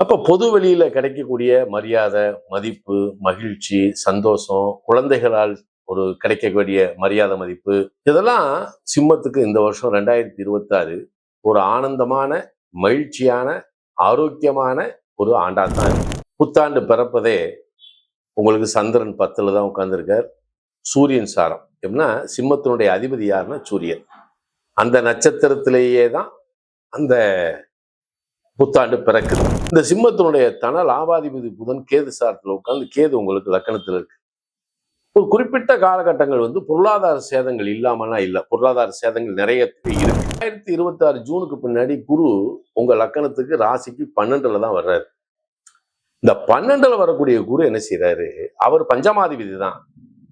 அப்போ பொது வெளியில கிடைக்கக்கூடிய மரியாதை மதிப்பு மகிழ்ச்சி சந்தோஷம் குழந்தைகளால் ஒரு கிடைக்கக்கூடிய மரியாதை மதிப்பு இதெல்லாம் சிம்மத்துக்கு இந்த வருஷம் ரெண்டாயிரத்தி இருபத்தாறு ஒரு ஆனந்தமான மகிழ்ச்சியான ஆரோக்கியமான ஒரு ஆண்டா தான் புத்தாண்டு பிறப்பதே உங்களுக்கு சந்திரன் பத்துல தான் உட்காந்துருக்கார் சூரியன் சாரம். எப்படின்னா சிம்மத்தினுடைய அதிபதி யாருன்னா சூரியன். அந்த நட்சத்திரத்திலேயே தான் அந்த புத்தாண்டு பிறக்குது. இந்த சிம்மத்தினுடைய தன லாபாதிபதி புதன் கேது சாரத்தில் உட்கார்ந்து கேது உங்களுக்கு லக்கணத்தில் இருக்கு. ஒரு குறிப்பிட்ட காலகட்டங்கள் வந்து பொருளாதார சேதங்கள் இல்லாமலாம் இல்லை. பொருளாதார சேதங்கள் நிறைய இருக்கு. ரெண்டாயிரத்தி இருபத்தி ஆறு ஜூனுக்கு பின்னாடி குரு உங்க லக்கணத்துக்கு ராசிக்கு பன்னெண்டுல தான் வர்றாரு. இந்த பன்னெண்டுல வரக்கூடிய குரு என்ன செய்யறாரு அவர் பஞ்சமாதிபதி தான்.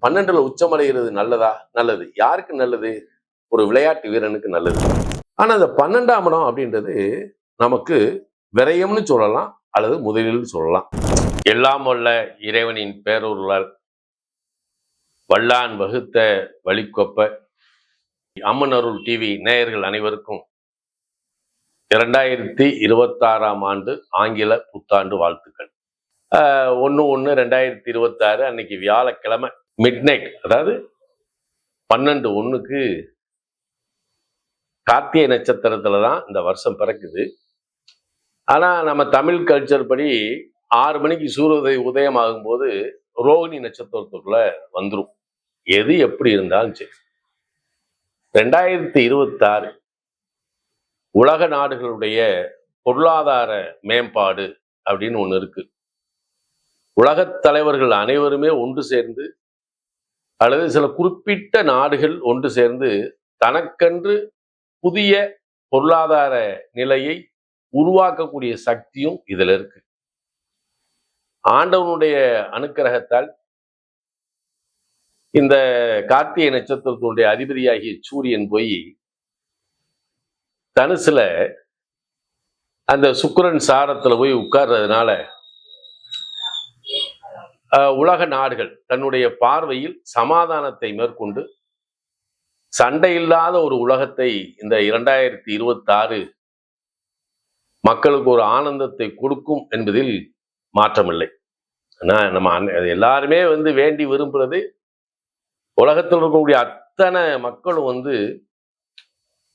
பன்னெண்டுல உச்சமடைகிறது நல்லதா? நல்லது. யாருக்கு நல்லது? ஒரு விளையாட்டு வீரனுக்கு நல்லது. ஆனா இந்த பன்னெண்டாம் இடம் அப்படின்றது நமக்கு விரயம்னு சொல்லலாம் அல்லது முதலில் சொல்லலாம். எல்லாம் வல்ல இறைவனின் பேரூர்களால் வல்லான் வகுத்த வழிக்கொப்ப அம்மன் அருள் டிவி நேயர்கள் அனைவருக்கும் இரண்டாயிரத்தி இருபத்தாறாம் ஆண்டு ஆங்கில புத்தாண்டு வாழ்த்துக்கள். ஒன்று ஒன்று ரெண்டாயிரத்தி இருபத்தாறு அன்னைக்கு வியாழக்கிழமை மிட் நைட் அதாவது பன்னெண்டு ஒன்றுக்கு கார்த்திகை நட்சத்திரத்தில் தான் இந்த வருஷம் பிறக்குது. ஆனா நம்ம தமிழ் கல்ச்சர் படி ஆறு மணிக்கு சூரிய உதயம் ஆகும்போது ரோகிணி நட்சத்திரத்துக்குள்ள வந்துடும் எது எப்படி இருந்தாலும் சரி. ரெண்டாயிரத்தி இருபத்தாறு உலக நாடுகளுடைய பொருளாதார மேம்பாடு அப்படின்னு ஒன்று இருக்கு. உலகத் தலைவர்கள் அனைவருமே ஒன்று சேர்ந்து அல்லது சில குறிப்பிட்ட நாடுகள் ஒன்று சேர்ந்து தனக்கென்று புதிய பொருளாதார நிலையை உருவாக்கக்கூடிய சக்தியும் இதுல இருக்கு. ஆண்டவனுடைய அனுக்கிரகத்தால் இந்த கார்த்திகை நட்சத்திரத்தினுடைய அதிபதியாகிய சூரியன் போய் தனுசுல அந்த சுக்கரன் சாரத்துல போய் உட்கார்றதுனால அஹ், உலக நாடுகள் தன்னுடைய பார்வையில் சமாதானத்தை மேற்கொண்டு சண்டை இல்லாத ஒரு உலகத்தை இந்த இரண்டாயிரத்தி இருபத்தி ஆறு மக்களுக்கு ஒரு ஆனந்தத்தை கொடுக்கும் என்பதில் மாற்றமில்லை. ஆனா நம்ம அன்ன- எல்லாருமே வந்து வேண்டி விரும்புறது உலகத்தில் இருக்கக்கூடிய அத்தனை மக்களும் வந்து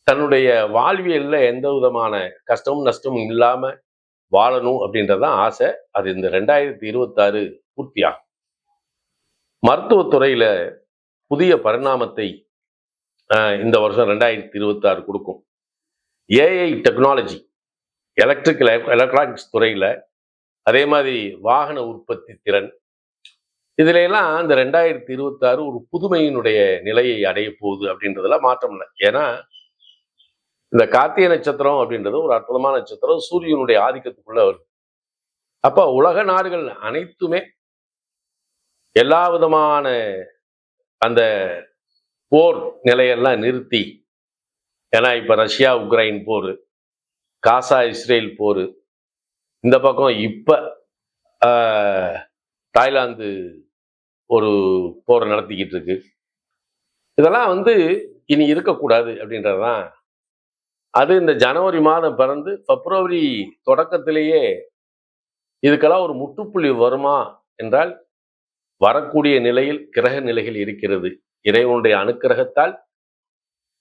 தன்னுடைய வாழ்வியலில் எந்த விதமான கஷ்டமும் நஷ்டமும் இல்லாம வாழணும் அப்படின்றதான் ஆசை. அது இந்த ரெண்டாயிரத்தி இருபத்தாறு பூர்த்தியாகும். மருத்துவத்துறையில புதிய பரிணாமத்தை ஆஹ், இந்த வருஷம் ரெண்டாயிரத்தி இருபத்தாறு கொடுக்கும். AI technology. எலக்ட்ரிக்கல் எலக்ட்ரானிக்ஸ் துறையில அதே மாதிரி வாகன உற்பத்தி திறன். இதுல எல்லாம் இந்த ரெண்டாயிரத்தி இருபத்தாறு ஒரு புதுமையினுடைய நிலையை அடைய போகுது அப்படின்றதுல மாற்றம் இல்லை. ஏன்னா இந்த கார்த்திகை நட்சத்திரம் அப்படின்றது ஒரு அற்புதமான நட்சத்திரம். சூரியனுடைய ஆதிக்கத்துக்குள்ள வருது. அப்ப உலக நாடுகள் அனைத்துமே எல்லா விதமான அந்த போர் நிலையெல்லாம் நிறுத்தி ஏன்னா இப்ப ரஷ்யா உக்ரைன் போர் காசா இஸ்ரேல் போர். இந்த பக்கம் இப்போ தாய்லாந்து ஒரு போரை நடத்திக்கிட்டு இருக்கு. இதெல்லாம் வந்து இனி இருக்கக்கூடாது அப்படின்றதுதான். அது இந்த ஜனவரி மாதம் பிறந்து பிப்ரவரி தொடக்கத்திலேயே இதுக்கெல்லாம் ஒரு முட்டுப்புள்ளி வருமா என்றால் வரக்கூடிய நிலையில் கிரக நிலைகள் இருக்கிறது. இறைவனுடைய அனுக்கிரகத்தால்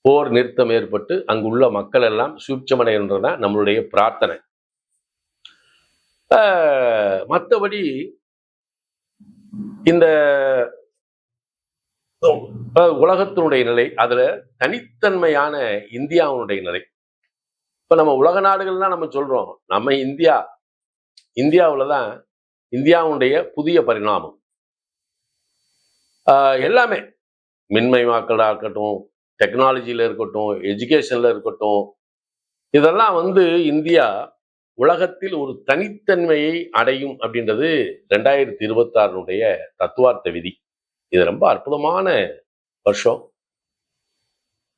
போர் நிறுத்தம் ஏற்பட்டு அங்குள்ள மக்கள் எல்லாம் சூட்சமடைகின்றதான் நம்மளுடைய பிரார்த்தனை. ஆஹ், மற்றபடி இந்த உலகத்தினுடைய நிலை அதுல தனித்தன்மையான இந்தியாவுடைய நிலை. இப்ப நம்ம உலக நாடுகள்லாம் நம்ம சொல்றோம் நம்ம இந்தியா இந்தியாவில் தான் இந்தியாவுடைய புதிய பரிணாமம். ஆஹ், எல்லாமே மின்மயமாக்கலாக இருக்கட்டும் டெக்னாலஜியில் இருக்கட்டும் எஜுகேஷனில் இருக்கட்டும் இதெல்லாம் வந்து இந்தியா உலகத்தில் ஒரு தனித்தன்மையை அடையும் அப்படின்றது ரெண்டாயிரத்தி இருபத்தாறுனுடைய தத்துவார்த்த விதி. இது ரொம்ப அற்புதமான வருஷம்.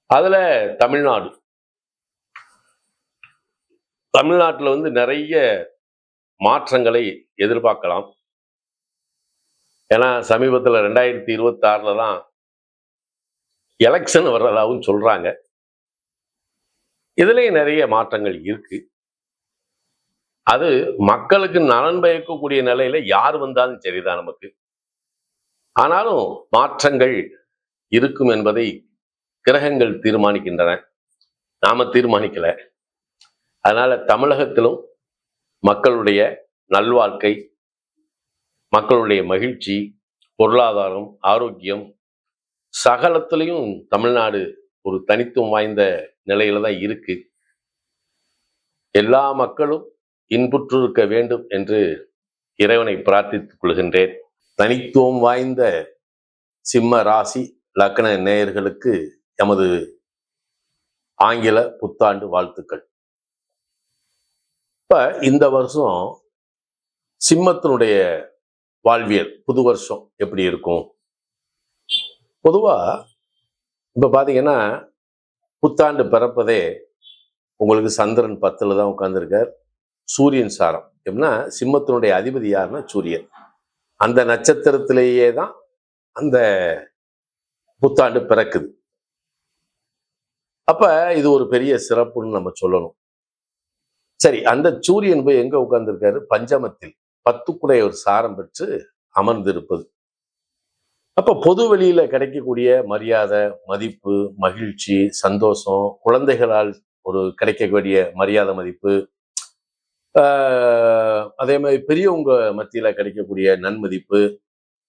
அதில் தமிழ்நாடு. தமிழ்நாட்டில் வந்து நிறைய மாற்றங்களை எதிர்பார்க்கலாம். ஏன்னா சமீபத்தில் ரெண்டாயிரத்தி இருபத்தாறில் தான் எலெக்ஷன் வர்றதாகவும் சொல்றாங்க. இதுலயும் நிறைய மாற்றங்கள் இருக்கு. அது மக்களுக்கு நலன் பயக்கக்கூடிய நிலையில யார் வந்தாலும் சரிதான் நமக்கு. ஆனாலும் மாற்றங்கள் இருக்கும் என்பதை கிரகங்கள் தீர்மானிக்கின்றன. நாம தீர்மானிக்கல. அதனால தமிழகத்திலும் மக்களுடைய நல்வாழ்க்கை மக்களுடைய மகிழ்ச்சி பொருளாதாரம் ஆரோக்கியம் சகலத்திலையும் தமிழ்நாடு ஒரு தனித்துவம் வாய்ந்த நிலையில தான் இருக்கு. எல்லா மக்களும் இன்புற்றிருக்க வேண்டும் என்று இறைவனை பிரார்த்தித்துக் கொள்கின்றேன். தனித்துவம் வாய்ந்த சிம்ம ராசி லக்ன நேயர்களுக்கு எமது ஆங்கில புத்தாண்டு வாழ்த்துக்கள். இப்ப இந்த வருஷம் சிம்மத்தினுடைய வாழ்வியல் புது வருஷம் எப்படி இருக்கும்? பொதுவா இப்போ பாத்தீங்கன்னா புத்தாண்டு பிறப்பதே உங்களுக்கு சந்திரன் பத்துல தான் உட்கார்ந்துருக்கார். சூரியன் சாரம். எப்படின்னா சிம்மத்தினுடைய அதிபதி யாருன்னா சூரியன். அந்த நட்சத்திரத்திலேயே தான் அந்த புத்தாண்டு பிறக்குது. அப்ப இது ஒரு பெரிய சிறப்புன்னு நம்ம சொல்லணும். சரி அந்த சூரியன் போய் எங்க உட்கார்ந்துருக்காரு? பஞ்சமத்தில். பத்துக்குடைய ஒரு சாரம் பெற்று அமர்ந்திருப்பது. அப்ப பொது வெளியில் கிடைக்கக்கூடிய மரியாதை மதிப்பு மகிழ்ச்சி சந்தோஷம் குழந்தைகளால் ஒரு கிடைக்கக்கூடிய மரியாதை மதிப்பு ஆஹ் அதே மாதிரி பெரியவங்க மத்தியில கிடைக்கக்கூடிய நன்மதிப்பு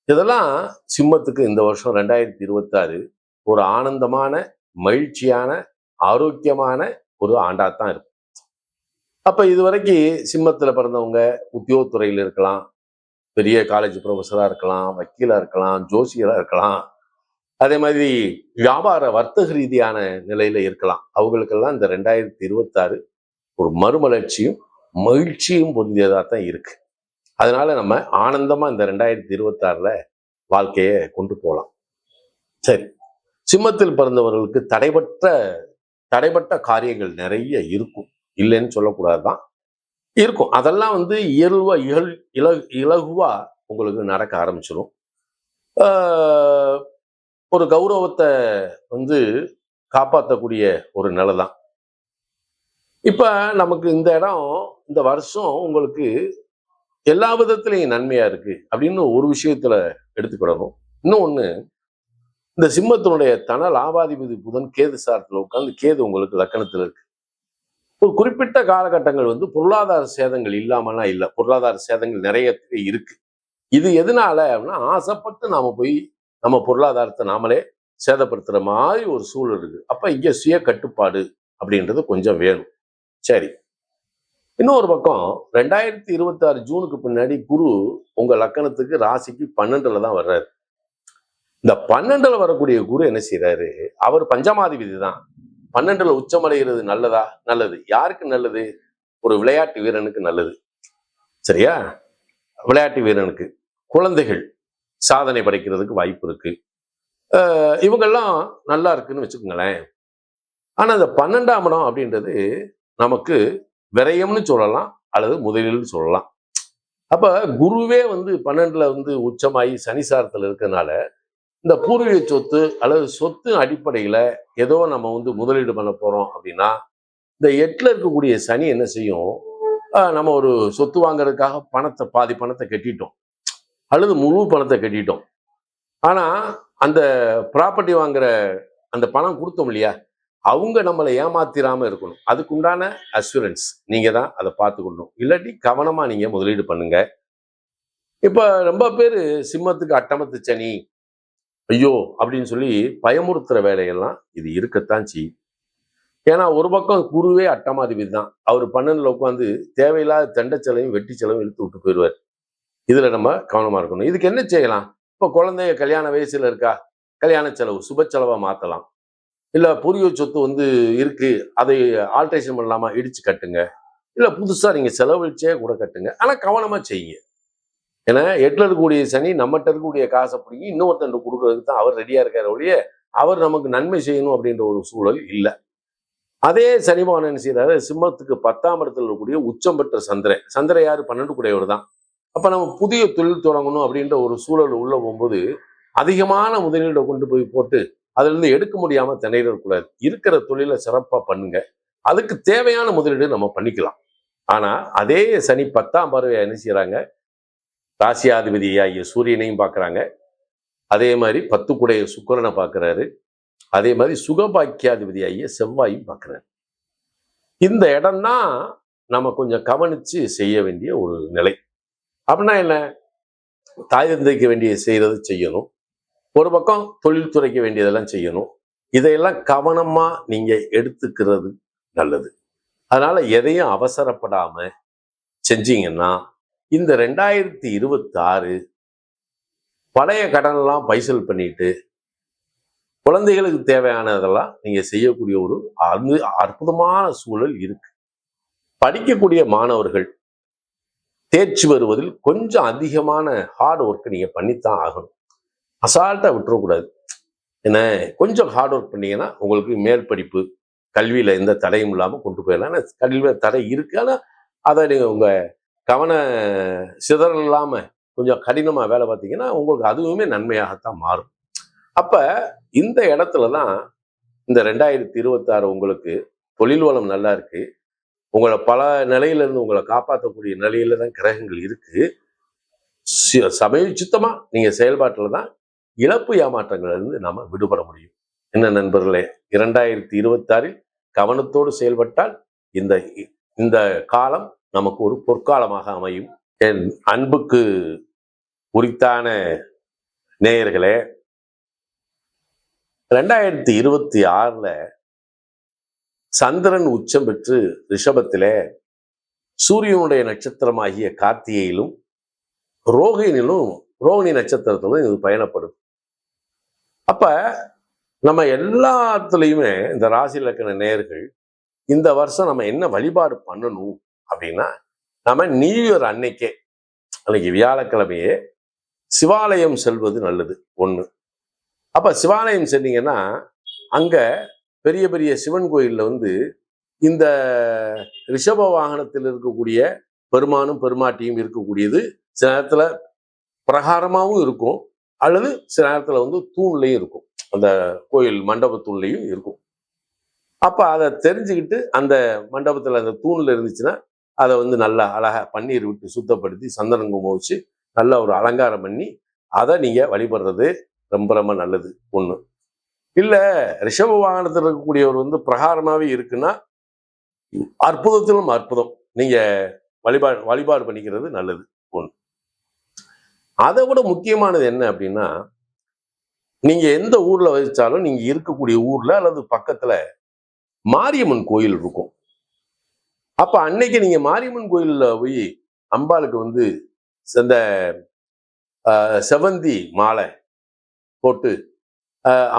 இதெல்லாம் சிம்மத்துக்கு இந்த வருஷம் ரெண்டாயிரத்தி இருபத்தாறு ஒரு ஆனந்தமான மகிழ்ச்சியான ஆரோக்கியமான ஒரு ஆண்டாத்தான் இருக்கும். அப்ப இதுவரைக்கும் சிம்மத்துல பிறந்தவங்க உத்தியோகத்துறையில் இருக்கலாம் பெரிய காலேஜ் ப்ரொஃபஸராக இருக்கலாம் வக்கீலாக இருக்கலாம் ஜோசியராக இருக்கலாம். அதே மாதிரி வியாபார வர்த்தக ரீதியான நிலையில் இருக்கலாம். அவங்களுக்கெல்லாம் இந்த ரெண்டாயிரத்தி இருபத்தாறு ஒரு மறுமலர்ச்சியும் மகிழ்ச்சியும் பொருந்தியதாக தான் இருக்குது அதனால் நம்ம ஆனந்தமாக இந்த ரெண்டாயிரத்தி இருபத்தாறில் வாழ்க்கையை கொண்டு போகலாம் சரி சிம்மத்தில் பிறந்தவர்களுக்கு தடைபட்ட தடைபட்ட காரியங்கள் நிறைய இருக்கும். இல்லைன்னு சொல்லக்கூடாது தான் இருக்கும். அதெல்லாம் வந்து இயல்பா இயல் இல இலகுவா உங்களுக்கு நடக்க ஆரம்பிச்சிடும் ஆஹ் ஒரு கௌரவத்தை வந்து காப்பாற்றக்கூடிய ஒரு நிலை தான். இப்ப நமக்கு இந்த இடம் இந்த வருஷம் உங்களுக்கு எல்லா விதத்துலையும் நன்மையா இருக்கு அப்படின்னு ஒரு விஷயத்துல எடுத்துக்கிடணும். இன்னொன்னு இந்த சிம்மத்தினுடைய தன லாபாதிபதி புதன் கேது சாரத்தில் உட்கார்ந்து கேது உங்களுக்கு லக்கணத்துல இருக்கு. ஒரு குறிப்பிட்ட காலகட்டங்கள் வந்து பொருளாதார சேதங்கள் இல்லாமலாம் இல்லை. பொருளாதார சேதங்கள் நிறைய இருக்கு. இது எதனால அப்படின்னா ஆசைப்பட்டு நாம போய் நம்ம பொருளாதாரத்தை நாமளே சேதப்படுத்துற மாதிரி ஒரு சூழல் இருக்கு. அப்ப இங்க சுய கட்டுப்பாடு அப்படின்றது கொஞ்சம் வேணும். சரி. இன்னொரு பக்கம் ரெண்டாயிரத்தி இருபத்தி ஆறு ஜூனுக்கு பின்னாடி குரு உங்க லக்கணத்துக்கு ராசிக்கு பன்னெண்டுல தான் வர்றாரு. இந்த பன்னெண்டுல வரக்கூடிய குரு என்ன செய்யறாரு அவர் பஞ்சமாதிபதி தான். பன்னெண்டுல உச்சமடைகிறது நல்லதா? நல்லது. யாருக்கு நல்லது? ஒரு விளையாட்டு வீரனுக்கு நல்லது. சரியா? விளையாட்டு வீரனுக்கு. குழந்தைகள் சாதனை படைக்கிறதுக்கு வாய்ப்பு இருக்கு. அஹ் இவங்கெல்லாம் நல்லா இருக்குன்னு வச்சுக்கோங்களேன். ஆனா இந்த பன்னெண்டாம் இடம் அப்படின்றது நமக்கு விரயம்னு சொல்லலாம் அல்லது முதலீடுன்னு சொல்லலாம். அப்ப குருவே வந்து பன்னெண்டுல வந்து உச்சமாகி சனிசாரத்துல இருக்கிறதுனால இந்த பூர்வீக சொத்து அல்லது சொத்து அடிப்படையில் ஏதோ நம்ம வந்து முதலீடு பண்ண போகிறோம் அப்படின்னா இந்த எட்டில் இருக்கக்கூடிய சனி என்ன செய்யும்? நம்ம ஒரு சொத்து வாங்குறதுக்காக பணத்தை பாதி பணத்தை கட்டிட்டோம். அல்லது முழு பணத்தை கட்டிட்டோம். ஆனால் அந்த ப்ராப்பர்ட்டி வாங்குற அந்த பணம் கொடுத்தோம் இல்லையா? அவங்க நம்மளை ஏமாத்திராமல் இருக்கணும். அதுக்குண்டான அஷூரன்ஸ் நீங்கள் தான் அதை பார்த்துக்கணும். இல்லாட்டி கவனமாக நீங்கள் முதலீடு பண்ணுங்க. இப்போ ரொம்ப பேர் சிம்மத்துக்கு அட்டமத்து சனி ஐயோ அப்படின்னு சொல்லி பயமுறுத்துற வேலையெல்லாம் இது இருக்கத்தான் செய்யும். ஏன்னா ஒரு பக்கம் குருவே அட்டமாதிபதி தான் அவர் பன்னெண்டுல உட்காந்து தேவையில்லாத தெண்ட செலவையும் வெட்டி செலவும் இழுத்து விட்டு போயிடுவார். இதுல நம்ம கவனமா இருக்கணும். இதுக்கு என்ன செய்யலாம்? இப்போ குழந்தைய கல்யாண வயசுல இருக்கா? கல்யாண செலவு சுப செலவா மாத்தலாம்? இல்ல பூர்வீக சொத்து வந்து இருக்கு அதை ஆல்ட்ரேஷன் பண்ணலாமா? இடிச்சு கட்டுங்க. இல்ல புதுசா நீங்க செலவழிச்சே கூட கட்டுங்க. ஆனா கவனமா செய்யுங்க. ஏன்னா எட்டில் இருக்கக்கூடிய சனி நம்மகிட்ட இருக்கக்கூடிய காசை பிடிங்கி இன்னொருத்தன் கொடுக்கறதுக்கு தான் அவர் ரெடியா இருக்காரு ஒழிய அவர் நமக்கு நன்மை செய்யணும் அப்படின்ற ஒரு சூழல் இல்லை. அதே சனி என்ன செய்யறாரு சிம்மத்துக்கு பத்தாம் இடத்துல இருக்கக்கூடிய உச்சம் பெற்ற சந்திரன். சந்திரன் யார்? பன்னெண்டு கூடையவர் தான். அப்ப நம்ம புதிய தொழில் தொடங்கணும் அப்படின்ற ஒரு சூழல் உள்ள போகும்போது அதிகமான முதலீடை கொண்டு போய் போட்டு அதுல இருந்து எடுக்க முடியாம திணையிடக்கூடாது இருக்கிற தொழிலை சிறப்பா பண்ணுங்க. அதுக்கு தேவையான முதலீடு நம்ம பண்ணிக்கலாம். ஆனா அதே சனி பத்தாம் பார்வை என்ன செய்யறாங்க ராசியாதிபதி ஆகிய சூரியனையும் பார்க்குறாங்க. அதே மாதிரி பத்துக்குடைய சுக்கரனை பார்க்குறாரு. அதே மாதிரி சுகபாக்கியாதிபதி ஆகிய செவ்வாயும் பார்க்குறாரு. இந்த இடம்னா நம்ம கொஞ்சம் கவனிச்சு செய்ய வேண்டிய ஒரு நிலை. அப்படின்னா என்ன? தாய் தந்தைக்கு வேண்டிய செய்யறது செய்யணும். ஒரு பக்கம் தொழில்துறைக்கு வேண்டியதெல்லாம் செய்யணும். இதையெல்லாம் கவனமா நீங்க எடுத்துக்கிறது நல்லது. அதனால எதையும் அவசரப்படாம செஞ்சீங்கன்னா இந்த ரெண்டாயிரத்தி இருபத்தாறு பழைய கடனெல்லாம் பைசல் பண்ணிட்டு குழந்தைகளுக்கு தேவையானதெல்லாம் நீங்கள் செய்யக்கூடிய ஒரு அற்பு அற்புதமான சூழல் இருக்கு. படிக்கக்கூடிய மாணவர்கள் தேர்ச்சி வருவதில் கொஞ்சம் அதிகமான ஹார்ட் ஒர்க் நீங்கள் பண்ணித்தான் ஆகணும். அசால்ட்டாக விட்டுறக்கூடாது. என்ன? கொஞ்சம் ஹார்ட் ஒர்க் பண்ணீங்கன்னா உங்களுக்கு மேல் படிப்பு எந்த தடையும் இல்லாமல் கொண்டு போயிடலாம். ஏன்னா கல்வியில் தடை இருக்கு. ஆனால் அதை நீங்கள் உங்கள் கவன சிதறல் இல்லாமல் கொஞ்சம் கடினமாக வேலை பார்த்தீங்கன்னா உங்களுக்கு அதுவுமே நன்மையாகத்தான் மாறும். அப்ப இந்த இடத்துல தான் இந்த ரெண்டாயிரத்தி இருபத்தாறு உங்களுக்கு தொழில் வளம் நல்லா இருக்கு. உங்களை பல நிலையில இருந்து உங்களை காப்பாற்றக்கூடிய நிலையில தான் கிரகங்கள் இருக்கு. சமய சுத்தமாக நீங்கள் செயல்பாட்டில் தான் இழப்பு ஏமாற்றங்கள்லேருந்து இருந்து விடுபட முடியும். என்ன நண்பர்களே இரண்டாயிரத்தி இருபத்தாறில் கவனத்தோடு செயல்பட்டால் இந்த இந்த காலம் நமக்கு ஒரு பொற்காலமாக அமையும். என் அன்புக்கு உரித்தான நேயர்களே ரெண்டாயிரத்தி இருபத்தி ஆறுல சந்திரன் உச்சம் பெற்று ரிஷபத்திலே சூரியனுடைய நட்சத்திரமாகிய கார்த்திகையிலும் ரோகிணிலும் ரோகிணி நட்சத்திரத்திலும் இது பயணப்படும். அப்ப நம்ம எல்லாத்துலயுமே இந்த ராசி இலக்கண நேயர்கள் இந்த வருஷம் நம்ம என்ன வழிபாடு பண்ணணும்? அப்படின்னா நம்ம நியூ இயர் அன்னைக்கே அன்னைக்கு வியாழக்கிழமையே சிவாலயம் செல்வது நல்லது ஒண்ணு. அப்ப சிவாலயம் சென்னீங்கன்னா அங்க பெரிய பெரிய சிவன் கோயில்ல வந்து இந்த ரிஷப வாகனத்தில் இருக்கக்கூடிய பெருமானும் பெருமாட்டியும் இருக்கக்கூடியது சில நேரத்துல பிரகாரமாவும் இருக்கும் அல்லது சில நேரத்துல வந்து தூண்லையும் இருக்கும். அந்த கோயில் மண்டபத்தூண்லையும் இருக்கும். அப்ப அதை தெரிஞ்சுக்கிட்டு அந்த மண்டபத்துல அந்த தூண்ல இருந்துச்சுன்னா அதை வந்து நல்லா அழகா பன்னீர் விட்டு சுத்தப்படுத்தி சந்தனம் குங்குமம் வச்சு நல்லா ஒரு அலங்காரம் பண்ணி அதை நீங்க வழிபடுறது ரொம்ப ரொம்ப நல்லது ஒண்ணு. இல்லை ரிஷப வாகனத்தில் இருக்கக்கூடியவர் வந்து பிரகாரமாவே இருக்குன்னா அற்புதத்திலும் அற்புதம். நீங்க வழிபாடு வழிபாடு பண்ணிக்கிறது நல்லது ஒண்ணு. அதை விட முக்கியமானது என்ன அப்படின்னா நீங்க எந்த ஊர்ல வச்சாலும் நீங்க இருக்கக்கூடிய ஊர்ல அல்லது பக்கத்துல மாரியம்மன் கோயில் இருக்கும். அப்ப அன்னைக்கு நீங்க மாரியம்மன் கோயில்ல போய் அம்பாளுக்கு வந்து இந்த ஆஹ், செவந்தி மாலை போட்டு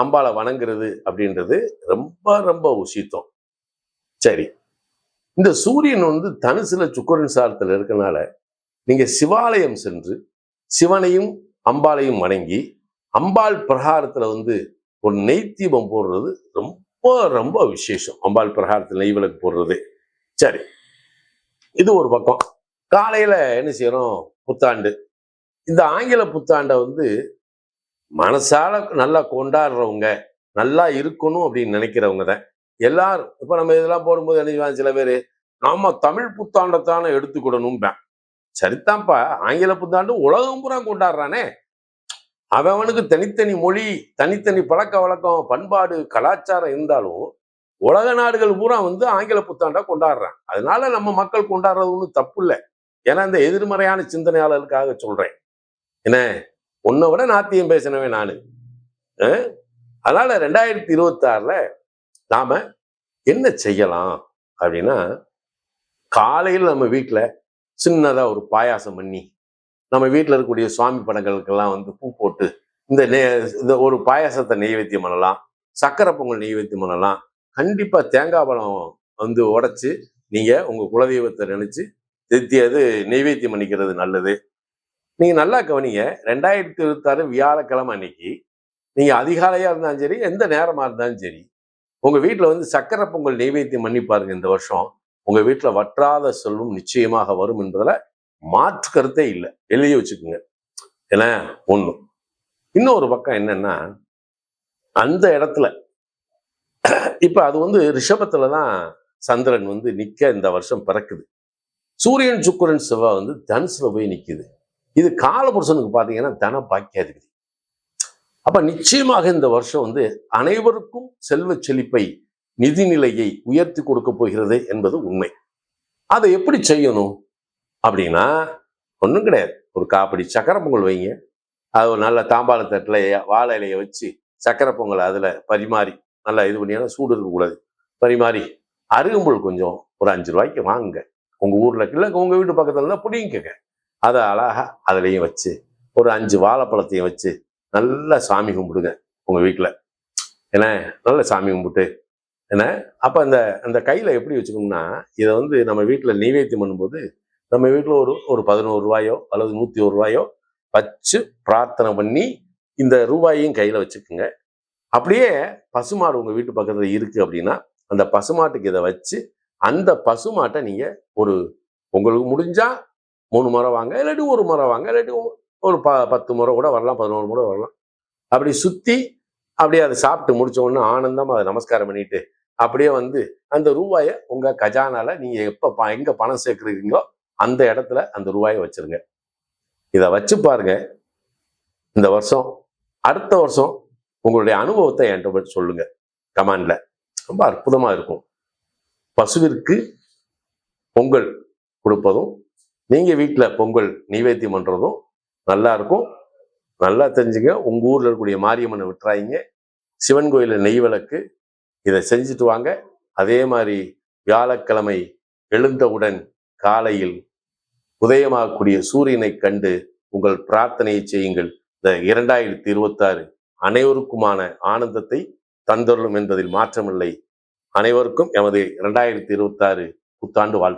அம்பாளை வணங்குறது அப்படின்றது ரொம்ப ரொம்ப உசித்தம். சரி. இந்த சூரியன் வந்து தனுசுல சுக்கரன் சாரத்துல இருக்கனால நீங்க சிவாலயம் சென்று சிவனையும் அம்பாளையும் வணங்கி அம்பாள் பிரகாரத்துல வந்து ஒரு நெய் தீபம் போடுறது ரொம்ப ரொம்ப விசேஷம். அம்பாள் பிரகாரத்தில் நெய் விளக்கு போடுறது. சரி. இது ஒரு பக்கம். காலையில என்ன செய்யறோம்? புத்தாண்டு. இந்த ஆங்கில புத்தாண்டை வந்து மனசால நல்லா கொண்டாடுறவங்க நல்லா இருக்கணும் அப்படின்னு நினைக்கிறவங்க தான். எல்லாரும் இப்ப நம்ம இதெல்லாம் போடும்போது என்ன சில பேர்? நாம தமிழ் புத்தாண்டத்தானே எடுத்துக்கிடணும்பேன் சரிதான்ப்பா ஆங்கில புத்தாண்டு உலகம் பூரா கொண்டாடுறானே. அவனுக்கு தனித்தனி மொழி தனித்தனி பழக்க வழக்கம் பண்பாடு கலாச்சாரம் இருந்தாலும் உலக நாடுகள் பூரா வந்து ஆங்கில புத்தாண்டா கொண்டாடுறான் அதனால நம்ம மக்கள் கொண்டாடுறது ஒன்றும் தப்பு இல்லை. ஏன்னா இந்த எதிர்மறையான சிந்தனையாளர்களுக்காக சொல்றேன். என்ன? உன்னை விட நாத்தியம் பேசினவே நானு. அதனால ரெண்டாயிரத்தி இருபத்தாறுல நாம என்ன செய்யலாம் அப்படின்னா காலையில் நம்ம வீட்டில் சின்னதாக ஒரு பாயாசம் பண்ணி நம்ம வீட்டில் இருக்கக்கூடிய சுவாமி படங்களுக்கெல்லாம் வந்து பூ போட்டு இந்த நெ இந்த ஒரு பாயாசத்தை நெய்வேத்தியம் பண்ணலாம். சக்கரை பொங்கல் நெய்வேத்தியம் பண்ணலாம். கண்டிப்பாக தேங்காய் பழம் வந்து உடச்சி நீங்கள் உங்கள் குலதெய்வத்தை நினச்சி திருத்தி அது நெய்வேத்தியம் பண்ணிக்கிறது நல்லது. நீங்கள் நல்லா கவனிங்க ரெண்டாயிரத்தி இருபத்தாறு வியாழக்கிழமை அன்னைக்கு நீங்கள் அதிகாலையாக இருந்தாலும் சரி எந்த நேரமாக இருந்தாலும் சரி உங்கள் வீட்டில் வந்து சக்கரை பொங்கல் நெய்வேத்தியம் பண்ணி பாருங்க இந்த வருஷம். உங்க வீட்டில் வற்றாத செல்வம் நிச்சயமாக வரும் என்பதில் மாற்று கருத்தே இல்லை. எழுதி வச்சுக்கோங்க. ஏன்னா ஒண்ணு. இன்னொரு பக்கம் என்னன்னா அந்த இடத்துல இப்ப அது வந்து ரிஷபத்தில் தான் சந்திரன் வந்து நிக்க இந்த வருஷம் பிறக்குது. சூரியன் சுக்கிரன் செவ்வாய் வந்து தனுசில் போய் நிக்குது. இது காலபுருஷனுக்கு பாத்தீங்கன்னா தன பாக்கியாதிபதி. அப்ப நிச்சயமாக இந்த வருஷம் வந்து அனைவருக்கும் செல்வ செழிப்பை நிதிநிலையை உயர்த்தி கொடுக்க போகிறது என்பது உண்மை. அதை எப்படி செய்யணும்? அப்படின்னா ஒன்றும் கிடையாது. ஒரு காப்படி சக்கரை பொங்கல் வைங்க. அது ஒரு நல்ல தாம்பாளத்தட்டில் வாழை இலையை வச்சு சக்கரை பொங்கல் அதில் பரிமாறி நல்லா இது பண்ணியாலும் சூடு இருக்கக்கூடாது பரிமாறி அருகம்புல் கொஞ்சம் ஒரு அஞ்சு ரூபாய்க்கு வாங்குங்க. உங்கள் ஊரில் இல்லை உங்கள் வீட்டு பக்கத்தில் இருந்தால் பிடிங்கிக்கங்க அதை அழகா அதுலேயும் வச்சு ஒரு அஞ்சு வாழைப்பழத்தையும் வச்சு நல்லா சாமி கும்பிடுங்க உங்கள் வீட்டில் ஏன்னா நல்ல சாமி கும்பிட்டு என்ன? அப்போ அந்த அந்த கையில் எப்படி வச்சுக்கணும்னா இதை வந்து நம்ம வீட்டில் நெய்வேத்தியம் பண்ணும்போது நம்ம வீட்டில் ஒரு ஒரு பதினோரு ரூபாயோ அல்லது நூற்றி ஒரு ரூபாயோ வச்சு பிரார்த்தனை பண்ணி இந்த ரூபாயையும் கையில் வச்சுக்கோங்க. அப்படியே பசுமாடு உங்கள் வீட்டு பக்கத்தில் இருக்குது அப்படின்னா அந்த பசுமாட்டுக்கு இதை வச்சு அந்த பசுமாட்டை நீங்கள் ஒரு உங்களுக்கு முடிஞ்சால் மூணு முறை வாங்க இல்லாட்டி ஒரு முறை வாங்க இல்லாட்டி ஒரு ப பத்து முறை கூட வரலாம் பதினோரு முறை வரலாம். அப்படி சுற்றி அப்படியே அதை சாப்பிட்டு முடிச்ச உடனே ஆனந்தமாக அதை நமஸ்காரம் பண்ணிட்டு அப்படியே வந்து அந்த ரூபாயை உங்கள் கஜானால நீங்கள் எப்போ எங்கே பணம் சேர்க்குறீங்களோ அந்த இடத்துல அந்த ரூபாயை வச்சிருங்க. இதை வச்சு பாருங்க. இந்த வருஷம் அடுத்த வருஷம் உங்களுடைய அனுபவத்தை என்கிட்ட சொல்லுங்க. கமாண்ட்ல. ரொம்ப அற்புதமா இருக்கும். பசுவிற்கு பொங்கல் கொடுப்பதும் நீங்க வீட்டில் பொங்கல் நைவேத்தியம் பண்றதும் நல்லா இருக்கும். நல்லா தெரிஞ்சுங்க. உங்க ஊர்ல இருக்கக்கூடிய மாரியம்மனை விட்டுறாங்க சிவன் கோயில நெய் விளக்கு இதை செஞ்சுட்டு வாங்க. அதே மாதிரி வியாழக்கிழமை எழுந்தவுடன் காலையில் உதயமாகக்கூடிய சூரியனை கண்டு உங்கள் பிரார்த்தனையை செய்யுங்கள். இந்த இரண்டாயிரத்தி இருபத்தாறு அனைவருக்குமான ஆனந்தத்தை தந்தருளும் என்பதில் மாற்றமில்லை. அனைவருக்கும் எமது இரண்டாயிரத்தி இருபத்தாறு புத்தாண்டு வாழ்த்து